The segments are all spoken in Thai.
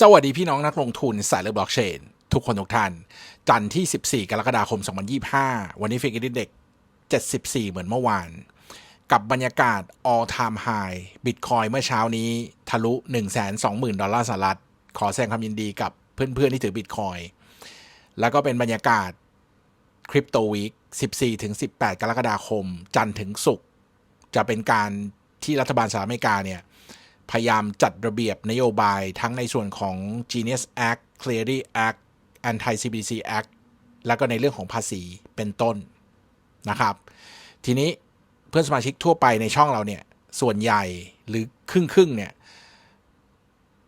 สวัสดีพี่น้องนักลงทุนสายเลือบล็อกเชน ทุกคนทุกท่าน จันทร์ที่ 14 กรกฎาคม 2025 วันนี้ฟิกเด็ก 74 เหมือนเมื่อวาน กับบรรยากาศ all time high บิตคอยเมื่อเช้านี้ ทะลุ 120,000 ดอลลาร์สหรัฐ ขอแสดงความยินดีกับเพื่อนๆ ที่ถือบิตคอยแล้วก็เป็นบรรยากาศคริปโตวีค14 ถึง 18 กรกฎาคม จันทร์ถึงศุกร์จะเป็นการที่รัฐบาลสหรัฐอเมริกาเนี่ย พยายามจัดระเบียบนโยบายทั้งในส่วนของ Genius Act Clearly Act Anti CBDC Act แล้วก็ในเรื่องของภาษีเป็นต้นนะครับ ทีนี้เพื่อนสมาชิกทั่วไปในช่องเราเนี่ย ส่วนใหญ่หรือครึ่งครึ่งเนี่ย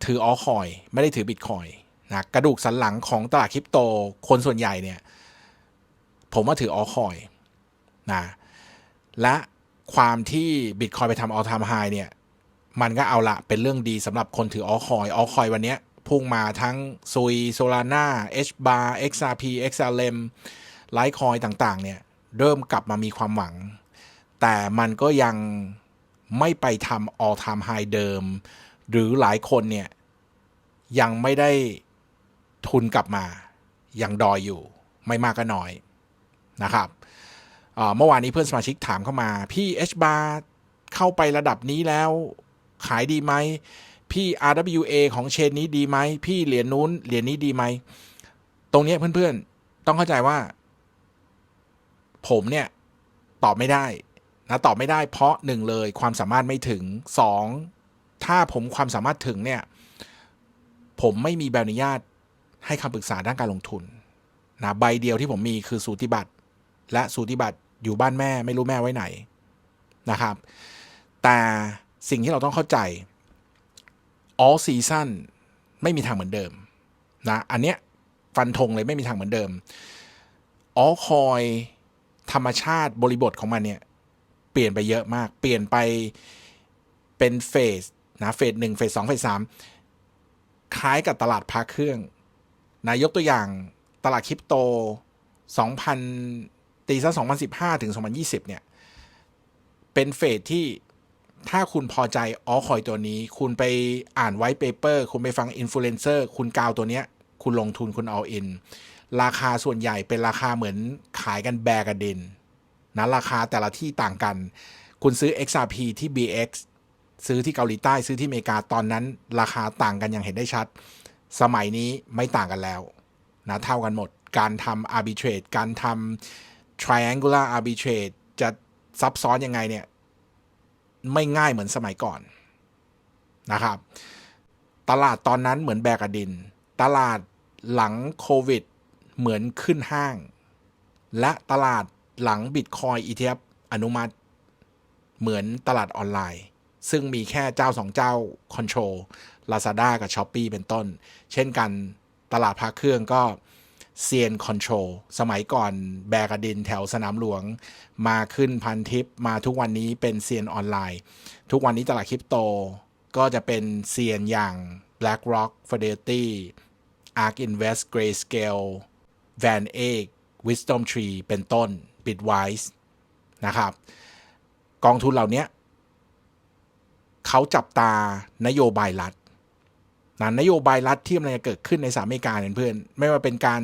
ถือออคอย ไม่ได้ถือบิตคอยนะกระดูกสันหลังของตลาดคริปโตคนส่วนใหญ่เนี่ย ผมว่าถือออคอยนะและความที่บิตคอยไปทำออทามไฮเนี่ย มันก็เอาละเป็นเรื่องดีสำหรับคนถือออคอยออคอยวันนี้พุ่งมาทั้งซุยโซลาร่าเอชบาร์ XRP XLM ไลท์คอยต่างๆ เนี่ย เริ่มกลับมามีความหวัง แต่มันก็ยังไม่ไปทำ all time high เดิม หรือหลายคนเนี่ย ยังไม่ได้ทุนกลับมา ยังดอยอยู่ไม่มากก็น้อยนะครับเอ่อเมื่อวานนี้เพื่อนสมาชิกถามเข้ามา พี่ H bar เข้าไประดับนี้แล้ว ขายดีไหมพี่ RWA ของเชนนี้ดีไหมพี่เหรียญนู้นเหรียญนี้ดีไหมตรงนี้เพื่อนๆ ต้องเข้าใจว่า ผมเนี่ย ตอบไม่ได้นะตอบไม่ได้เพราะหนึ่งเลยความสามารถไม่ถึงสองถ้าผมความสามารถถึงเนี่ย ผมไม่มีใบอนุญาตให้คำปรึกษาด้านการลงทุนนะใบเดียวที่ผมมีคือสูติบัตรและสูติบัตรอยู่บ้านแม่ไม่รู้แม่ไว้ไหนนะครับ แต่ สิ่งที่เราต้องเข้าใจ all season ไม่มีทางเหมือนเดิมนะอันเนี้ยฟันธงเลยไม่มีทางเหมือนเดิม all c o i ธรรมชาติบริบทของมันเนี่ยเปลี่ยนไปเยอะมาก เปลี่ยนไปเป็นเฟสนะเฟสหนึ่งเฟสสองเฟสสามคล้ายกับตลาดพาเครื่องนายกตัวอย่างตลาดคริปโต 2000ตีซะ2015 ถึง 2020 เนี่ย เป็นเฟสที่ ถ้าคุณพอใจออคอยตัวนี้ คุณไปอ่านไว t ์เปเปอร์ คุณไปฟังอินฟลูเอนเซอร์คุณกาวตัวเนี้ย คุณลงทุนคุณเอาอินราคาส่วนใหญ่เป็นราคาเหมือนขายกันแบกกันเดนนะราคาแต่ละที่ต่างกัน คุณซื้อ XRP ที่ BX ซื้อที่เกาหลีใต้ซื้อที่อเมริกาตอนนั้น ราคาต่างกันอย่างเห็นได้ชัด สมัยนี้ไม่ต่างกันแล้วนะเท่ากันหมด การทำ arbitrage การทำ triangular arbitrage จะซับซ้อนยังไงเนี่ย ไม่ง่ายเหมือนสมัยก่อนนะครับ ตลาดตอนนั้นเหมือนแบกกระดิน ตลาดหลังโควิดเหมือนขึ้นห้าง และตลาดหลังบิตคอย ETF อนุมัติ เหมือนตลาดออนไลน์ ซึ่งมีแค่เจ้าสองเจ้าคอนโทรล Lazada กับ s h อ p e e เป็นต้น เช่นกันตลาดพาเครื่องก็ เซียนคอนโทรลสมัยก่อนแบกระดินแถวสนามหลวง มาขึ้นพันทิปมาทุกวันนี้เป็นเซียนออนไลน์ ทุกวันนี้ตลาดคริปโต ก็จะเป็นเซียนอย่าง BlackRock Fidelity ARK Invest Grayscale Van Eck Wisdom Tree เป็นต้น Bitwise นะครับ กองทุนเหล่านี้เขาจับตานโยบายรัฐ นะนโยบายรัฐที่กำลังจะเกิดขึ้นในสหรัฐอเมริกาเนี่ยเพื่อน ไม่ว่าเป็นการ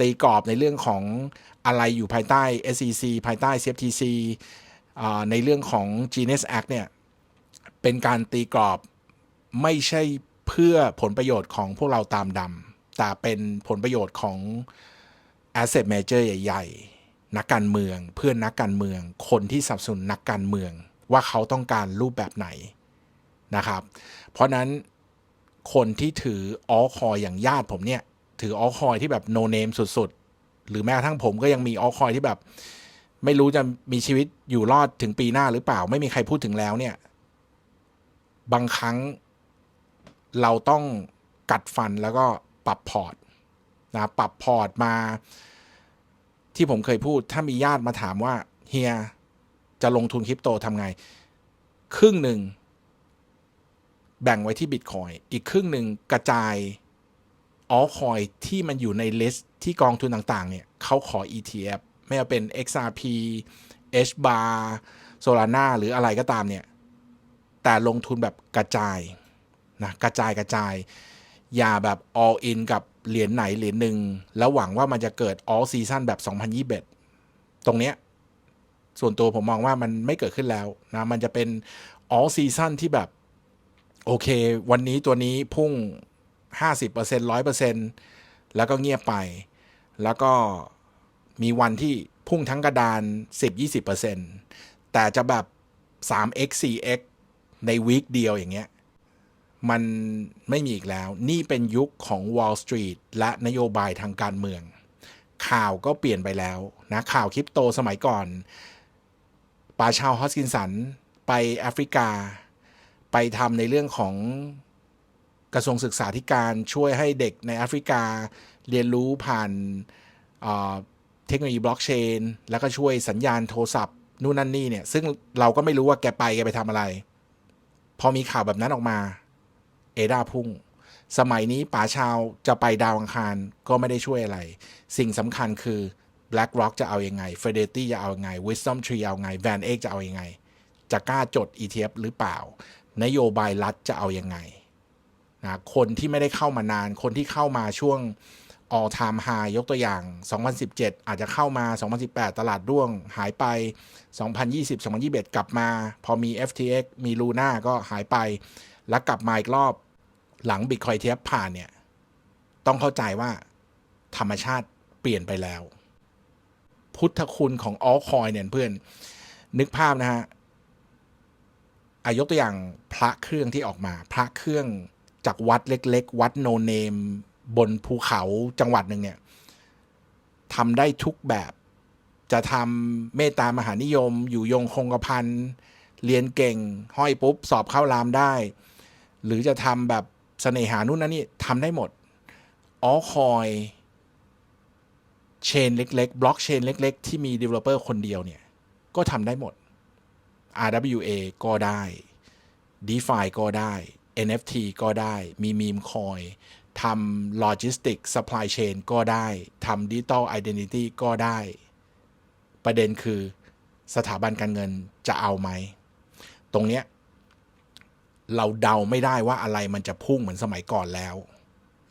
ตีกรอบในเรื่องของอะไรอยู่ภายใต้ SEC ภายใต้ CFTC ในเรื่องของ Genius Act เนี่ย เป็นการตีกรอบไม่ใช่เพื่อผลประโยชน์ของพวกเราตามดำแต่เป็นผลประโยชน์ของ Asset Manager ใหญ่ๆ นักการเมือง เพื่อนนักการเมือง คนที่สับสนนักการเมือง ว่าเขาต้องการรูปแบบไหนนะครับ เพราะนั้น คนที่ถือออคอยอย่างญาติผมเนี่ย ถือออคอยที่แบบโนเนมสุดๆ หรือแม้กระทั่งผมก็ยังมีออคอยที่แบบ ไม่รู้จะมีชีวิตอยู่รอดถึงปีหน้าหรือเปล่า ไม่มีใครพูดถึงแล้วเนี่ย บางครั้งเราต้องกัดฟันแล้วก็ปรับพอร์ตนะปรับพอร์ตมา ที่ผมเคยพูด ถ้ามีญาติมาถามว่าเฮียจะลงทุนคริปโตทำไง ครึ่งหนึ่ง แบ่งไว้ที่บิตคอยอีกครึ่งหนึ่งกระจายออคอยที่มันอยู่ในลิสต์ที่กองทุนต่างๆ เนี่ยเขาขอ ETF ไม่ว่าเป็น XRP H bar Solana หรืออะไรก็ตามเนี่ย แต่ลงทุนแบบกระจายนะกระจายกระจาย อย่าแบบ all in กับเหรียญไหนเหรียญหนึ่ง แล้วหวังว่ามันจะเกิด all season แบบ 2021 ตรงเนี้ยส่วนตัวผมมองว่ามันไม่เกิดขึ้นแล้วนะ มันจะเป็น all season ที่แบบ โอเค วันนี้ตัวนี้พุ่ง 50% 100%แล้วก็เงียบไป แล้วก็มีวันที่พุ่งทั้งกระดาน 10-20%แต่จะแบบ 3x 4x ในวีคเดียวอย่างเงี้ย มันไม่มีอีกแล้ว นี่เป็นยุคของ Wall Street และนโยบายทางการเมือง ข่าวก็เปลี่ยนไปแล้วนะข่าวคริปโตสมัยก่อนปาชาวฮอสกินสัน ไปแอฟริกา ไปทำในเรื่องของกระทรวงศึกษาธิการช่วยให้เด็กในแอฟริกาเรียนรู้ผ่านเทคโนโลยีบล็อกเชนแล้วก็ช่วยสัญญาณโทรศัพท์นู่นนั่นนี่เนี่ย ซึ่งเราก็ไม่รู้ว่าแกไปแกไปทำอะไร พอมีข่าวแบบนั้นออกมา เอดาพุ่ง สมัยนี้ป๋าชาวจะไปดาวอังคารก็ไม่ได้ช่วยอะไร สิ่งสำคัญคือ BlackRock จะเอาอยัางไง Fidelity จะเอาอยัางไง Wisdom Tree เอาไง Van Eck จะเอาอยัางไง จะกล้าจด ETF หรือเปล่า นโยบายรัฐจะเอาอยัางไงนะคนที่ไม่ได้เข้ามานาน คนที่เข้ามาช่วง all time high ยกตัวอย่าง 2017 อาจจะเข้ามา 2018 ตลาดร่วงหายไป 2020 2021 กลับมา พอมี FTX มี Luna ก็หายไป แล้วกลับมาอีกรอบหลัง Bitcoin ETF ผ่านเนี่ย ต้องเข้าใจว่าธรรมชาติเปลี่ยนไปแล้ว พุทธคุณของ all coin เนี่ยเพื่อน นึกภาพนะฮะ อายกตัวอย่างพระเครื่องที่ออกมา พระเครื่องจากวัดเล็ก ๆ วัดโนเนม บนภูเขาจังหวัดหนึ่งเนี่ยทำได้ทุกแบบ จะทำเมตตามหานิยม อยู่ยงคงกระพันเรียนเก่ง ห้อยปุ๊บ สอบเข้ารามได้ หรือจะทำแบบเสน่หานู่นนั่นนี่ทำได้หมดออคอยเชนเล็กๆบล็อกเชนเล็ก ๆ ที่มี developer คนเดียวเนี่ย ก็ทำได้หมด RWA ก็ได้ DeFi ก็ได้ NFT ก็ได้ มีมีมคอยทำ Logistic Supply Chain ก็ได้ทำ Digital Identity ก็ได้ ประเด็นคือสถาบันการเงินจะเอาไหม ตรงเนี้ยเราเดาไม่ได้ว่าอะไรมันจะพุ่งเหมือนสมัยก่อนแล้ว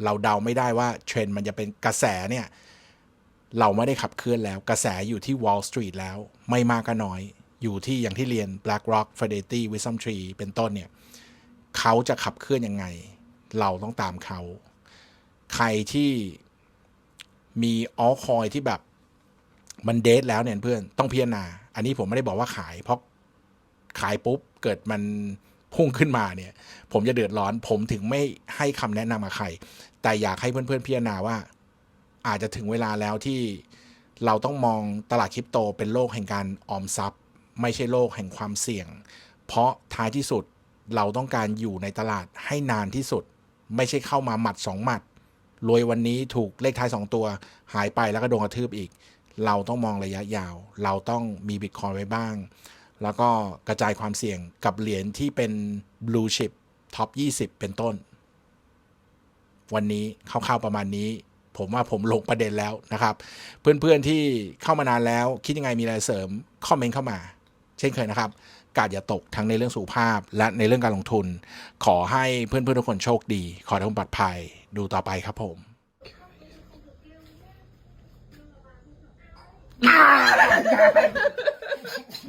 เราเดาไม่ได้ว่าเทรนด์มันจะเป็นกระแสเนี่ย เราไม่ได้ขับเคลื่อนแล้ว กระแสอยู่ที่ Wall Street แล้ว ไม่มากก็น้อย อยู่ที่อย่างที่เรียน BlackRock Fidelity Wisdom Tree เป็นต้นเนี่ยเขาจะขับเคลื่อนยังไง เราต้องตามเขา ใครที่มีออคอยที่แบบมันเดทแล้วเนี่ยเพื่อนต้องพิจารณา อันนี้ผมไม่ได้บอกว่าขาย เพราะขายปุ๊บเกิดมันพุ่งขึ้นมาเนี่ย ผมจะเดือดร้อน ผมถึงไม่ให้คำแนะนำกับใคร แต่อยากให้เพื่อนๆพิจารณาว่า อาจจะถึงเวลาแล้วที่เราต้องมองตลาดคริปโตเป็นโลกแห่งการออมทรัพย์ ไม่ใช่โลกแห่งความเสี่ยง เพราะท้ายที่สุดเราต้องการอยู่ในตลาดให้นานที่สุด ไม่ใช่เข้ามาหมัดสองหมัดรวยวันนี้ถูกเลขท้ายสองตัว หายไปแล้วก็โดนกระทืบอีก เราต้องมองระยะยาว เราต้องมีบิตคอยไว้บ้าง แล้วก็กระจายความเสี่ยงกับเหรียญที่เป็น blue chip ท็อป20 เป็นต้น วันนี้คร่าวๆประมาณนี้ ผมว่าผมลงประเด็นแล้วนะครับ เพื่อนๆที่เข้ามานานแล้วคิดยังไงมีอะไรเสริม คอมเมนต์เข้ามา ช่นเคยนะครับ กาดอย่าตกทั้งในเรื่องสุขภาพ และในเรื่องการลงทุน ขอให้เพื่อนๆทุกคนโชคดี ขอให้ทุกคนปลอดภัยดูต่อไปครับผม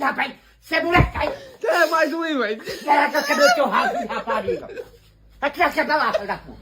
Dapat saya mulai kai. É mais um e-mail. Saya akan kena cohal di apa dia. Aku akan bawa ke aku.